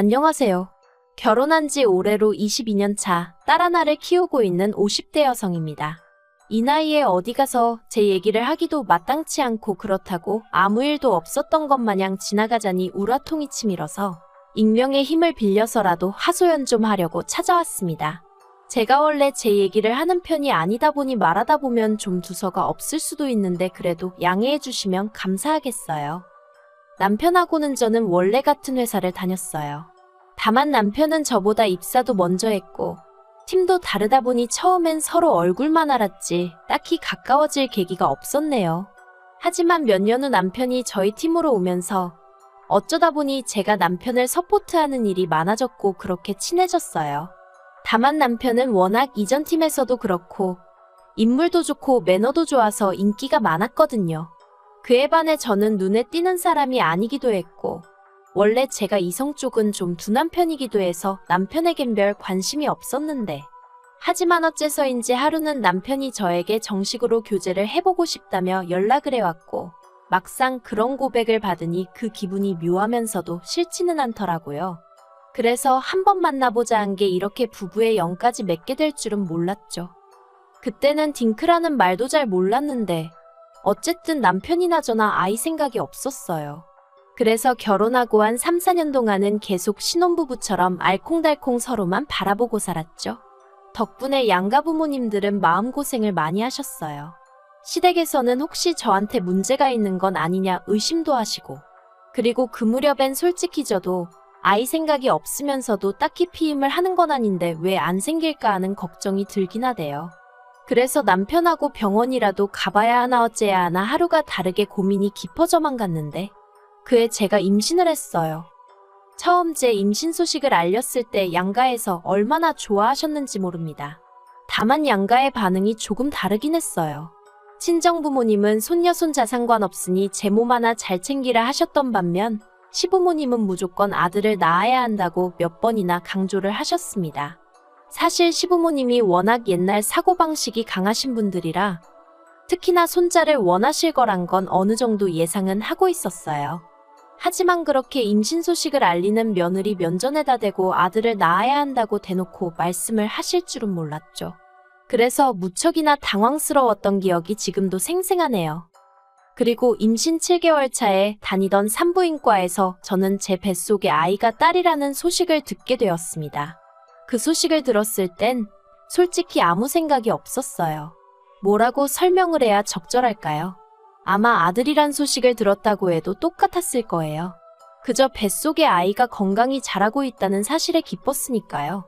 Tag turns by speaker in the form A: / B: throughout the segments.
A: 안녕하세요. 결혼한 지 올해로 22년 차 딸 하나를 키우고 있는 50대 여성입니다. 이 나이에 어디 가서 제 얘기를 하기도 마땅치 않고 그렇다고 아무 일도 없었던 것 마냥 지나가자니 우라통이 치밀어서 익명의 힘을 빌려서라도 하소연 좀 하려고 찾아왔습니다. 제가 원래 제 얘기를 하는 편이 아니다 보니 말하다 보면 좀 두서가 없을 수도 있는데 그래도 양해해 주시면 감사하겠어요. 남편하고는 저는 원래 같은 회사를 다녔어요. 다만 남편은 저보다 입사도 먼저 했고 팀도 다르다 보니 처음엔 서로 얼굴만 알았지 딱히 가까워질 계기가 없었네요. 하지만 몇 년 후 남편이 저희 팀으로 오면서 어쩌다 보니 제가 남편을 서포트하는 일이 많아졌고 그렇게 친해졌어요. 다만 남편은 워낙 이전 팀에서도 그렇고 인물도 좋고 매너도 좋아서 인기가 많았거든요. 그에 반해 저는 눈에 띄는 사람이 아니기도 했고 원래 제가 이성 쪽은 좀 둔한 편이기도 해서 남편에겐 별 관심이 없었는데 하지만 어째서인지 하루는 남편이 저에게 정식으로 교제를 해보고 싶다며 연락을 해왔고 막상 그런 고백을 받으니 그 기분이 묘하면서도 싫지는 않더라고요. 그래서 한 번 만나보자 한 게 이렇게 부부의 영까지 맺게 될 줄은 몰랐죠. 그때는 딩크라는 말도 잘 몰랐는데 어쨌든 남편이나 저나 아이 생각이 없었어요. 그래서 결혼하고 한 3, 4년 동안은 계속 신혼부부처럼 알콩달콩 서로만 바라보고 살았죠. 덕분에 양가 부모님들은 마음고생을 많이 하셨어요. 시댁에서는 혹시 저한테 문제가 있는 건 아니냐 의심도 하시고, 그리고 그 무렵엔 솔직히 저도 아이 생각이 없으면서도 딱히 피임을 하는 건 아닌데 왜 안 생길까 하는 걱정이 들긴 하대요. 그래서 남편하고 병원이라도 가봐야 하나 어째야 하나 하루가 다르게 고민이 깊어져만 갔는데, 그에 제가 임신을 했어요. 처음 제 임신 소식을 알렸을 때 양가에서 얼마나 좋아하셨는지 모릅니다. 다만 양가의 반응이 조금 다르긴 했어요. 친정 부모님은 손녀 손자 상관없으니 제 몸 하나 잘 챙기라 하셨던 반면 시부모님은 무조건 아들을 낳아야 한다고 몇 번이나 강조를 하셨습니다. 사실 시부모님이 워낙 옛날 사고방식이 강하신 분들이라 특히나 손자를 원하실 거란 건 어느 정도 예상은 하고 있었어요. 하지만 그렇게 임신 소식을 알리는 며느리 면전에다 대고 아들을 낳아야 한다고 대놓고 말씀을 하실 줄은 몰랐죠. 그래서 무척이나 당황스러웠던 기억이 지금도 생생하네요. 그리고 임신 7개월 차에 다니던 산부인과에서 저는 제 뱃속에 아이가 딸이라는 소식을 듣게 되었습니다. 그 소식을 들었을 땐 솔직히 아무 생각이 없었어요. 뭐라고 설명을 해야 적절할까요? 아마 아들이란 소식을 들었다고 해도 똑같았을 거예요. 그저 뱃속에 아이가 건강히 자라고 있다는 사실에 기뻤으니까요.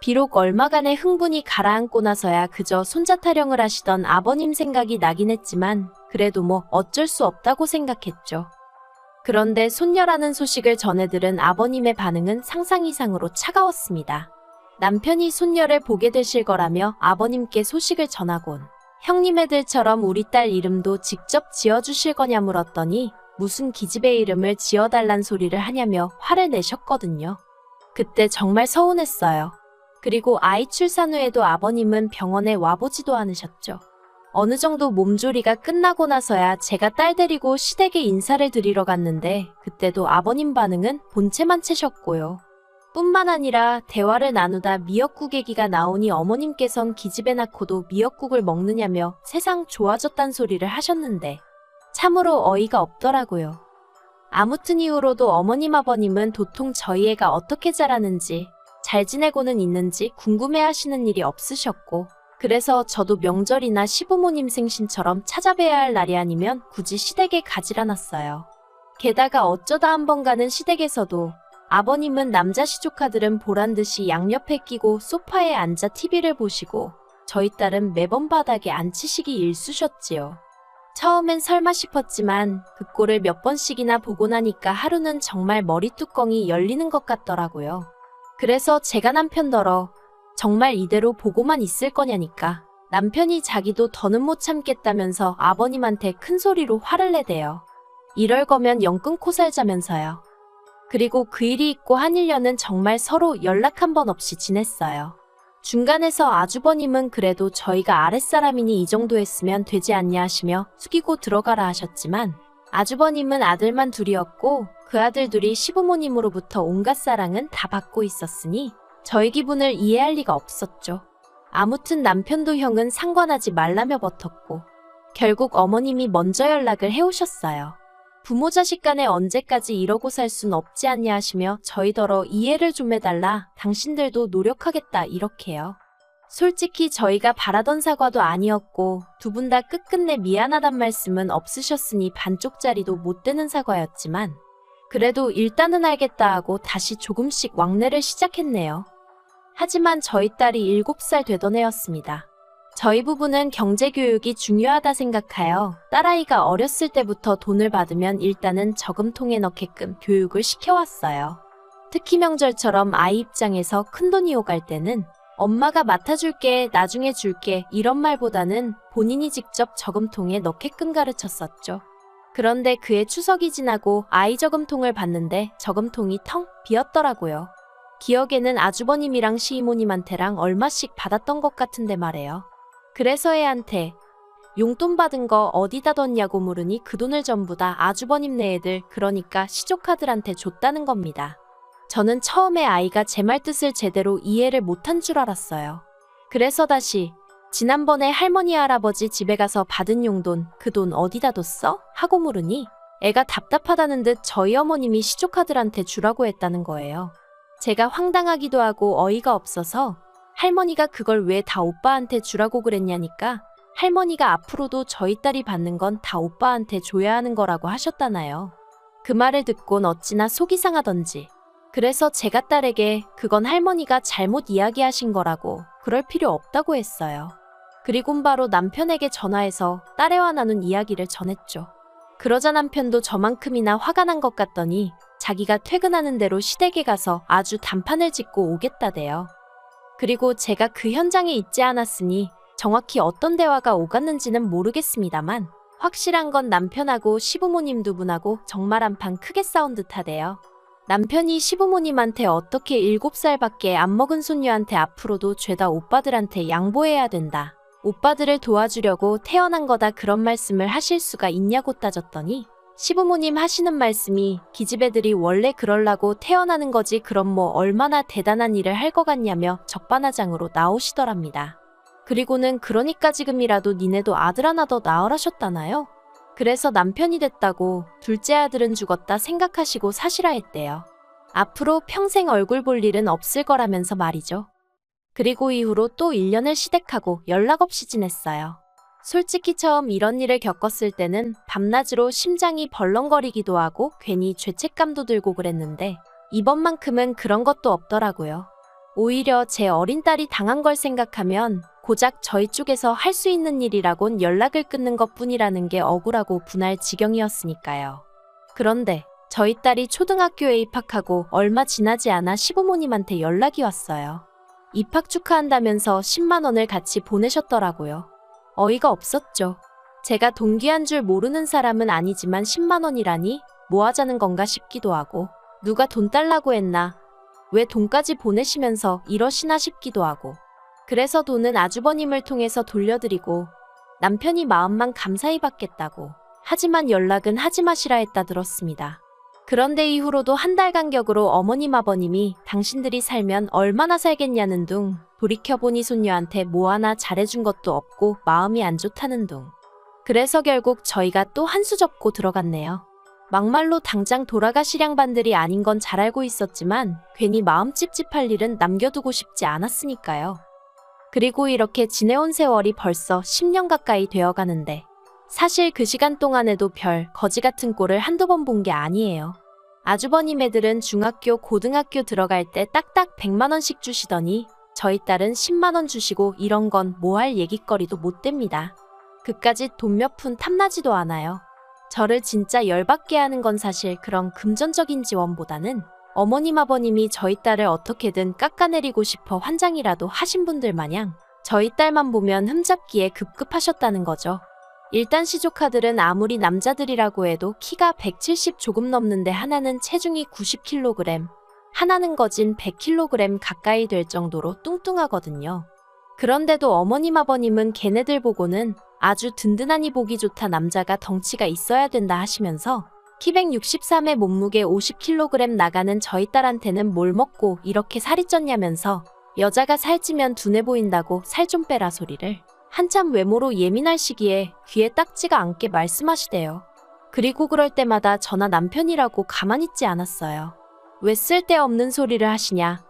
A: 비록 얼마간의 흥분이 가라앉고 나서야 그저 손자 타령을 하시던 아버님 생각이 나긴 했지만 그래도 뭐 어쩔 수 없다고 생각했죠. 그런데 손녀라는 소식을 전해 들은 아버님의 반응은 상상 이상으로 차가웠습니다. 남편이 손녀를 보게 되실 거라며 아버님께 소식을 전하곤 형님 애들처럼 우리 딸 이름도 직접 지어주실 거냐 물었더니 무슨 기집애 이름을 지어달란 소리를 하냐며 화를 내셨거든요. 그때 정말 서운했어요. 그리고 아이 출산 후에도 아버님은 병원에 와보지도 않으셨죠. 어느 정도 몸조리가 끝나고 나서야 제가 딸 데리고 시댁에 인사를 드리러 갔는데 그때도 아버님 반응은 본체만 채셨고요. 뿐만 아니라 대화를 나누다 미역국 얘기가 나오니 어머님께선 기집애 낳고도 미역국을 먹느냐며 세상 좋아졌단 소리를 하셨는데 참으로 어이가 없더라고요. 아무튼 이후로도 어머님 아버님은 도통 저희 애가 어떻게 자라는지 잘 지내고는 있는지 궁금해 하시는 일이 없으셨고 그래서 저도 명절이나 시부모님 생신처럼 찾아뵈야 할 날이 아니면 굳이 시댁에 가질 않았어요. 게다가 어쩌다 한 번 가는 시댁에서도 아버님은 남자 시조카들은 보란 듯이 양옆에 끼고 소파에 앉아 TV를 보시고 저희 딸은 매번 바닥에 앉히시기 일쑤셨지요. 처음엔 설마 싶었지만 그 꼴을 몇 번씩이나 보고 나니까 하루는 정말 머리 뚜껑이 열리는 것 같더라고요. 그래서 제가 남편더러 정말 이대로 보고만 있을 거냐니까 남편이 자기도 더는 못 참겠다면서 아버님한테 큰 소리로 화를 내대요. 이럴 거면 영 끊고 살자면서요. 그리고 그 일이 있고 한 1년은 정말 서로 연락 한 번 없이 지냈어요. 중간에서 아주버님은 그래도 저희가 아랫사람이니 이 정도 했으면 되지 않냐 하시며 숙이고 들어가라 하셨지만 아주버님은 아들만 둘이었고 그 아들들이 시부모님으로부터 온갖 사랑은 다 받고 있었으니 저희 기분을 이해할 리가 없었죠. 아무튼 남편도 형은 상관하지 말라며 버텼고 결국 어머님이 먼저 연락을 해오셨어요. 부모 자식 간에 언제까지 이러고 살 순 없지 않냐 하시며 저희더러 이해를 좀 해달라 당신들도 노력하겠다 이렇게요. 솔직히 저희가 바라던 사과도 아니었고 두 분 다 끝끝내 미안하단 말씀은 없으셨으니 반쪽짜리도 못 되는 사과였지만 그래도 일단은 알겠다 하고 다시 조금씩 왕래를 시작했네요. 하지만 저희 딸이 7살 되던 해였습니다. 저희 부부는 경제교육이 중요하다 생각하여 딸아이가 어렸을 때부터 돈을 받으면 일단은 저금통에 넣게끔 교육을 시켜왔어요. 특히 명절처럼 아이 입장에서 큰돈이 오갈 때는 엄마가 맡아줄게, 나중에 줄게 이런 말보다는 본인이 직접 저금통에 넣게끔 가르쳤었죠. 그런데 그해 추석이 지나고 아이 저금통을 봤는데 저금통이 텅 비었더라고요. 기억에는 아주버님이랑 시이모님한테랑 얼마씩 받았던 것 같은데 말해요. 그래서 애한테 용돈 받은 거 어디다 뒀냐고 물으니 그 돈을 전부 다 아주버님네 애들 그러니까 시조카들한테 줬다는 겁니다. 저는 처음에 아이가 제 말 뜻을 제대로 이해를 못한 줄 알았어요. 그래서 다시 지난번에 할머니 할아버지 집에 가서 받은 용돈 그 돈 어디다 뒀어? 하고 물으니 애가 답답하다는 듯 저희 어머님이 시조카들한테 주라고 했다는 거예요. 제가 황당하기도 하고 어이가 없어서 할머니가 그걸 왜 다 오빠한테 주라고 그랬냐니까 할머니가 앞으로도 저희 딸이 받는 건 다 오빠한테 줘야 하는 거라고 하셨다나요. 그 말을 듣곤 어찌나 속이 상하던지. 그래서 제가 딸에게 그건 할머니가 잘못 이야기하신 거라고 그럴 필요 없다고 했어요. 그리곤 바로 남편에게 전화해서 딸애와 나눈 이야기를 전했죠. 그러자 남편도 저만큼이나 화가 난 것 같더니 자기가 퇴근하는 대로 시댁에 가서 아주 단판을 짓고 오겠다대요. 그리고 제가 그 현장에 있지 않았으니 정확히 어떤 대화가 오갔는지는 모르겠습니다만 확실한 건 남편하고 시부모님 두 분하고 정말 한판 크게 싸운 듯하대요. 남편이 시부모님한테 어떻게 7살밖에 안 먹은 손녀한테 앞으로도 죄다 오빠들한테 양보해야 된다. 오빠들을 도와주려고 태어난 거다 그런 말씀을 하실 수가 있냐고 따졌더니 시부모님 하시는 말씀이 기집애들이 원래 그럴라고 태어나는 거지 그럼 뭐 얼마나 대단한 일을 할 것 같냐며 적반하장으로 나오시더랍니다. 그리고는 그러니까 지금이라도 니네도 아들 하나 더 낳으라셨다나요? 그래서 남편이 됐다고 둘째 아들은 죽었다 생각하시고 사시라 했대요. 앞으로 평생 얼굴 볼 일은 없을 거라면서 말이죠. 그리고 이후로 또 1년을 시댁하고 연락 없이 지냈어요. 솔직히 처음 이런 일을 겪었을 때는 밤낮으로 심장이 벌렁거리기도 하고 괜히 죄책감도 들고 그랬는데 이번만큼은 그런 것도 없더라고요. 오히려 제 어린 딸이 당한 걸 생각하면 고작 저희 쪽에서 할 수 있는 일이라곤 연락을 끊는 것 뿐이라는 게 억울하고 분할 지경이었으니까요. 그런데 저희 딸이 초등학교에 입학하고 얼마 지나지 않아 시부모님한테 연락이 왔어요. 입학 축하한다면서 10만 원을 같이 보내셨더라고요. 어이가 없었죠. 제가 동기한 줄 모르는 사람은 아니지만 10만 원이라니 뭐 하자는 건가 싶기도 하고 누가 돈 달라고 했나 왜 돈까지 보내시면서 이러시나 싶기도 하고 그래서 돈은 아주버님을 통해서 돌려드리고 남편이 마음만 감사히 받겠다고 하지만 연락은 하지 마시라 했다 들었습니다. 그런데 이후로도 한 달 간격으로 어머님 아버님이 당신들이 살면 얼마나 살겠냐는 둥 돌이켜보니 손녀한테 뭐 하나 잘해준 것도 없고 마음이 안 좋다는 둥 그래서 결국 저희가 또 한 수 접고 들어갔네요. 막말로 당장 돌아가시량 반들이 아닌 건 잘 알고 있었지만 괜히 마음 찝찝할 일은 남겨두고 싶지 않았으니까요. 그리고 이렇게 지내온 세월이 벌써 10년 가까이 되어 가는데 사실 그 시간 동안에도 별 거지 같은 꼴을 한두 번 본 게 아니에요. 아주버님 애들은 중학교, 고등학교 들어갈 때 딱딱 100만 원씩 주시더니 저희 딸은 10만원 주시고 이런 건 뭐 할 얘기거리도 못 됩니다. 그까짓 돈몇 푼 탐나지도 않아요. 저를 진짜 열받게 하는 건 사실 그런 금전적인 지원보다는 어머님 아버님이 저희 딸을 어떻게든 깎아내리고 싶어 환장이라도 하신 분들 마냥 저희 딸만 보면 흠잡기에 급급하셨다는 거죠. 일단 시조카들은 아무리 남자들이라고 해도 키가 170 조금 넘는데 하나는 체중이 90kg, 하나는 거진 100kg 가까이 될 정도로 뚱뚱하거든요. 그런데도 어머님 아버님은 걔네들 보고는 아주 든든하니 보기 좋다 남자가 덩치가 있어야 된다 하시면서 키 163에 몸무게 50kg 나가는 저희 딸한테는 뭘 먹고 이렇게 살이 쪘냐면서 여자가 살찌면 둔해 보인다고 살 좀 빼라 소리를 한참 외모로 예민할 시기에 귀에 딱지가 않게 말씀하시대요. 그리고 그럴 때마다 저나 남편이라고 가만히 있지 않았어요. 왜 쓸데없는 소리를 하시냐.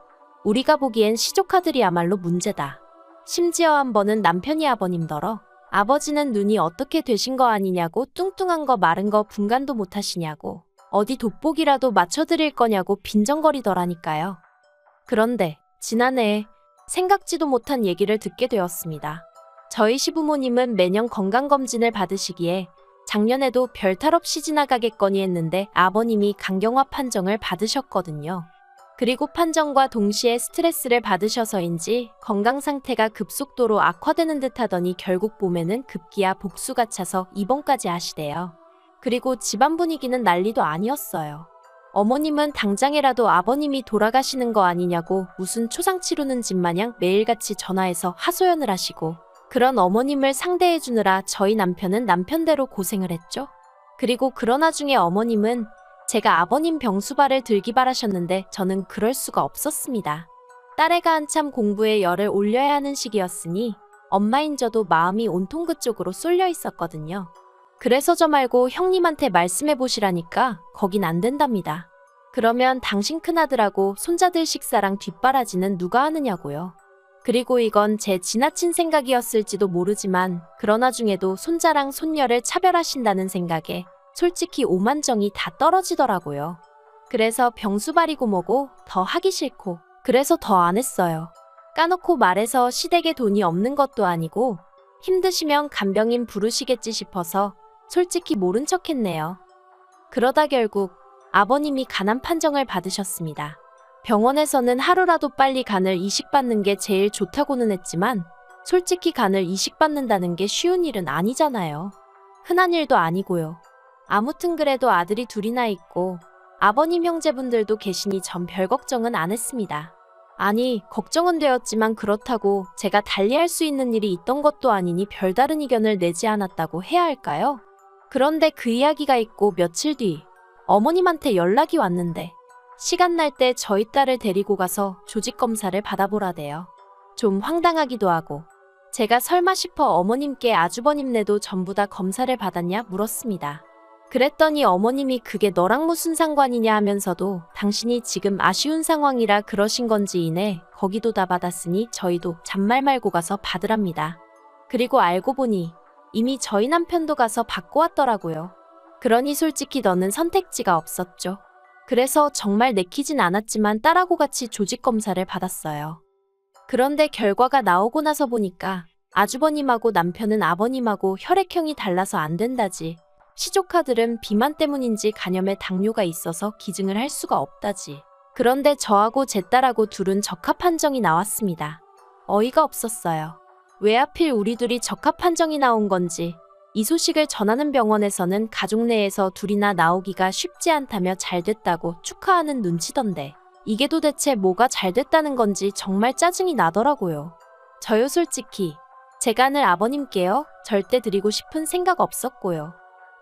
A: 우리가 보기엔 시조카들이야말로 문제다. 심지어 한 번은 남편이 아버님더러 아버지는 눈이 어떻게 되신 거 아니냐고 뚱뚱한 거 마른 거 분간도 못 하시냐고 어디 돋보기라도 맞춰드릴 거냐고 빈정거리더라니까요. 그런데 지난해 생각지도 못한 얘기를 듣게 되었습니다. 저희 시부모님은 매년 건강검진을 받으시기에 작년에도 별탈 없이 지나가겠거니 했는데 아버님이 강경화 판정을 받으셨거든요. 그리고 판정과 동시에 스트레스를 받으셔서인지 건강 상태가 급속도로 악화되는 듯 하더니 결국 봄에는 급기야 복수가 차서 입원까지 하시대요. 그리고 집안 분위기는 난리도 아니었어요. 어머님은 당장이라도 아버님이 돌아가시는 거 아니냐고 무슨 초상 치르는 집 마냥 매일같이 전화해서 하소연을 하시고 그런 어머님을 상대해 주느라 저희 남편은 남편대로 고생을 했죠. 그리고 그러나 중에 어머님은 제가 아버님 병수발을 들기 바라셨는데 저는 그럴 수가 없었습니다. 딸애가 한참 공부에 열을 올려야 하는 시기였으니 엄마인 저도 마음이 온통 그쪽으로 쏠려 있었거든요. 그래서 저 말고 형님한테 말씀해 보시라니까 거긴 안 된답니다. 그러면 당신 큰아들하고 손자들 식사랑 뒷바라지는 누가 하느냐고요. 그리고 이건 제 지나친 생각이었을지도 모르지만 그러나 중에도 손자랑 손녀를 차별하신다는 생각에 솔직히 오만정이 다 떨어지더라고요. 그래서 병수발이고 뭐고 더 하기 싫고 그래서 더 안 했어요. 까놓고 말해서 시댁에 돈이 없는 것도 아니고 힘드시면 간병인 부르시겠지 싶어서 솔직히 모른 척 했네요. 그러다 결국 아버님이 가난 판정을 받으셨습니다. 병원에서는 하루라도 빨리 간을 이식받는 게 제일 좋다고는 했지만 솔직히 간을 이식받는다는 게 쉬운 일은 아니잖아요. 흔한 일도 아니고요. 아무튼 그래도 아들이 둘이나 있고 아버님 형제분들도 계시니 전 별 걱정은 안 했습니다. 아니, 걱정은 되었지만 그렇다고 제가 달리할 수 있는 일이 있던 것도 아니니 별다른 의견을 내지 않았다고 해야 할까요? 그런데 그 이야기가 있고 며칠 뒤 어머님한테 연락이 왔는데 시간 날 때 저희 딸을 데리고 가서 조직 검사를 받아보라대요. 좀 황당하기도 하고 제가 설마 싶어 어머님께 아주버님네도 전부 다 검사를 받았냐 물었습니다. 그랬더니 어머님이 그게 너랑 무슨 상관이냐 하면서도 당신이 지금 아쉬운 상황이라 그러신 건지 이내 거기도 다 받았으니 저희도 잔말 말고 가서 받으랍니다. 그리고 알고 보니 이미 저희 남편도 가서 받고 왔더라고요. 그러니 솔직히 너는 선택지가 없었죠. 그래서 정말 내키진 않았지만 딸하고 같이 조직 검사를 받았어요. 그런데 결과가 나오고 나서 보니까 아주버님하고 남편은 아버님하고 혈액형이 달라서 안 된다지. 시조카들은 비만 때문인지 간염에 당뇨가 있어서 기증을 할 수가 없다지. 그런데 저하고 제 딸하고 둘은 적합 판정이 나왔습니다. 어이가 없었어요. 왜 하필 우리 둘이 적합 판정이 나온 건지 이 소식을 전하는 병원에서는 가족 내에서 둘이나 나오기가 쉽지 않다며 잘 됐다고 축하하는 눈치던데 이게 도대체 뭐가 잘 됐다는 건지 정말 짜증이 나더라고요. 저요 솔직히 제 간을 아버님께요 절대 드리고 싶은 생각 없었고요.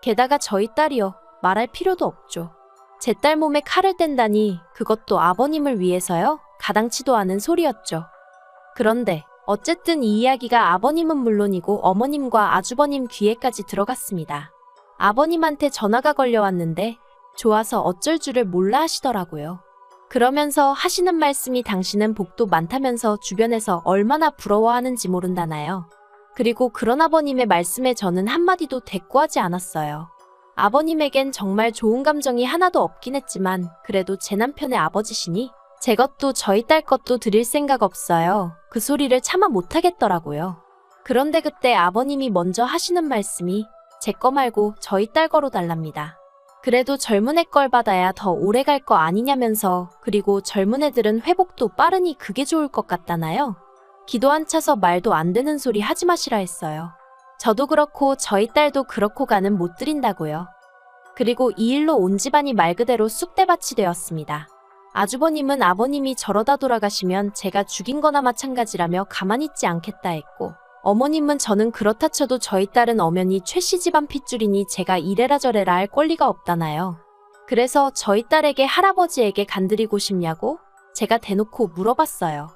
A: 게다가 저희 딸이요 말할 필요도 없죠. 제 딸 몸에 칼을 뗀다니 그것도 아버님을 위해서요 가당치도 않은 소리였죠. 그런데 어쨌든 이 이야기가 아버님은 물론이고 어머님과 아주버님 귀에까지 들어갔습니다. 아버님한테 전화가 걸려왔는데 좋아서 어쩔 줄을 몰라 하시더라고요. 그러면서 하시는 말씀이 당신은 복도 많다면서 주변에서 얼마나 부러워하는지 모른다나요. 그리고 그런 아버님의 말씀에 저는 한마디도 대꾸하지 않았어요. 아버님에겐 정말 좋은 감정이 하나도 없긴 했지만 그래도 제 남편의 아버지시니 제 것도 저희 딸 것도 드릴 생각 없어요. 그 소리를 차마 못하겠더라고요. 그런데 그때 아버님이 먼저 하시는 말씀이 제 거 말고 저희 딸 거로 달랍니다. 그래도 젊은 애 걸 받아야 더 오래 갈 거 아니냐면서 그리고 젊은 애들은 회복도 빠르니 그게 좋을 것 같다나요? 기도 안 차서 말도 안 되는 소리 하지 마시라 했어요. 저도 그렇고 저희 딸도 그렇고 가는 못 드린다고요. 그리고 이 일로 온 집안이 말 그대로 쑥대밭이 되었습니다. 아주버님은 아버님이 저러다 돌아가시면 제가 죽인 거나 마찬가지라며 가만히 있지 않겠다 했고, 어머님은 저는 그렇다 쳐도 저희 딸은 엄연히 최씨 집안 핏줄이니 제가 이래라 저래라 할 권리가 없다나요. 그래서 저희 딸에게 할아버지에게 간드리고 싶냐고 제가 대놓고 물어봤어요.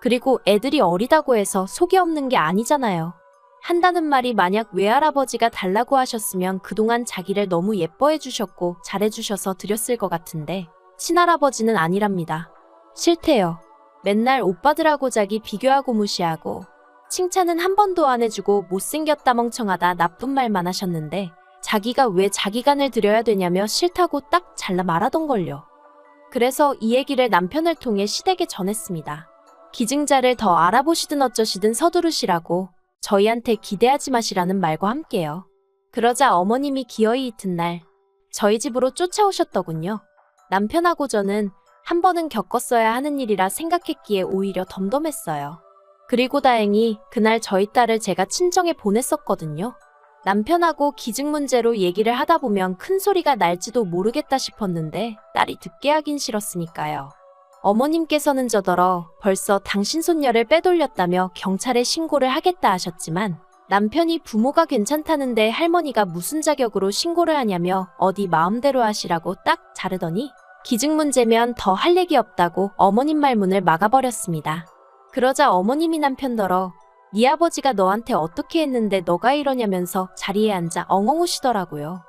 A: 그리고 애들이 어리다고 해서 속이 없는 게 아니잖아요. 한다는 말이 만약 외할아버지가 달라고 하셨으면 그동안 자기를 너무 예뻐해 주셨고 잘해 주셔서 드렸을 것 같은데 친할아버지는 아니랍니다. 싫대요. 맨날 오빠들하고 자기 비교하고 무시하고 칭찬은 한 번도 안 해주고 못생겼다 멍청하다 나쁜 말만 하셨는데 자기가 왜 자기 간을 들여야 되냐며 싫다고 딱 잘라 말하던걸요. 그래서 이 얘기를 남편을 통해 시댁에 전했습니다. 기증자를 더 알아보시든 어쩌시든 서두르시라고 저희한테 기대하지 마시라는 말과 함께요. 그러자 어머님이 기어이 이튿날 저희 집으로 쫓아오셨더군요. 남편하고 저는 한 번은 겪었어야 하는 일이라 생각했기에 오히려 덤덤했어요. 그리고 다행히 그날 저희 딸을 제가 친정에 보냈었거든요. 남편하고 기증 문제로 얘기를 하다 보면 큰 소리가 날지도 모르겠다 싶었는데 딸이 듣게 하긴 싫었으니까요. 어머님께서는 저더러 벌써 당신 손녀를 빼돌렸다며 경찰에 신고를 하겠다 하셨지만 남편이 부모가 괜찮다는데 할머니가 무슨 자격으로 신고를 하냐며 어디 마음대로 하시라고 딱 자르더니 기증 문제면 더 할 얘기 없다고 어머님 말문을 막아버렸습니다. 그러자 어머님이 남편더러 네 아버지가 너한테 어떻게 했는데 너가 이러냐면서 자리에 앉아 엉엉 우시더라고요.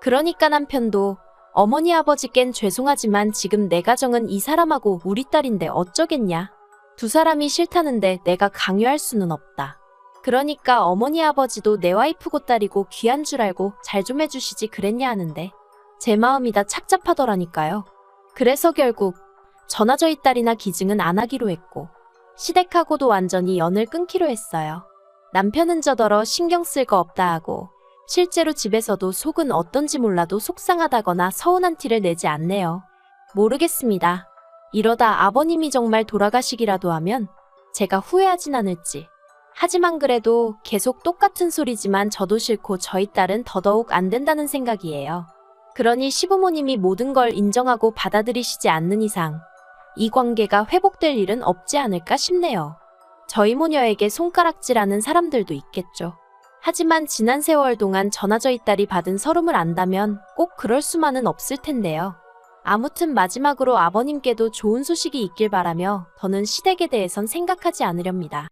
A: 그러니까 남편도 어머니 아버지껜 죄송하지만 지금 내 가정은 이 사람하고 우리 딸인데 어쩌겠냐. 두 사람이 싫다는데 내가 강요할 수는 없다. 그러니까 어머니 아버지도 내 와이프고 딸이고 귀한 줄 알고 잘 좀 해주시지 그랬냐 하는데 제 마음이 다 착잡하더라니까요. 그래서 결국 전화 저희 딸이나 기증은 안 하기로 했고 시댁하고도 완전히 연을 끊기로 했어요. 남편은 저더러 신경 쓸 거 없다 하고 실제로 집에서도 속은 어떤지 몰라도 속상하다거나 서운한 티를 내지 않네요. 모르겠습니다. 이러다 아버님이 정말 돌아가시기라도 하면 제가 후회하진 않을지. 하지만 그래도 계속 똑같은 소리지만 저도 싫고 저희 딸은 더더욱 안 된다는 생각이에요. 그러니 시부모님이 모든 걸 인정하고 받아들이시지 않는 이상 이 관계가 회복될 일은 없지 않을까 싶네요. 저희 모녀에게 손가락질하는 사람들도 있겠죠. 하지만 지난 세월 동안 전화 저희 딸이 받은 서름을 안다면 꼭 그럴 수만은 없을 텐데요. 아무튼 마지막으로 아버님께도 좋은 소식이 있길 바라며 더는 시댁에 대해선 생각하지 않으렵니다.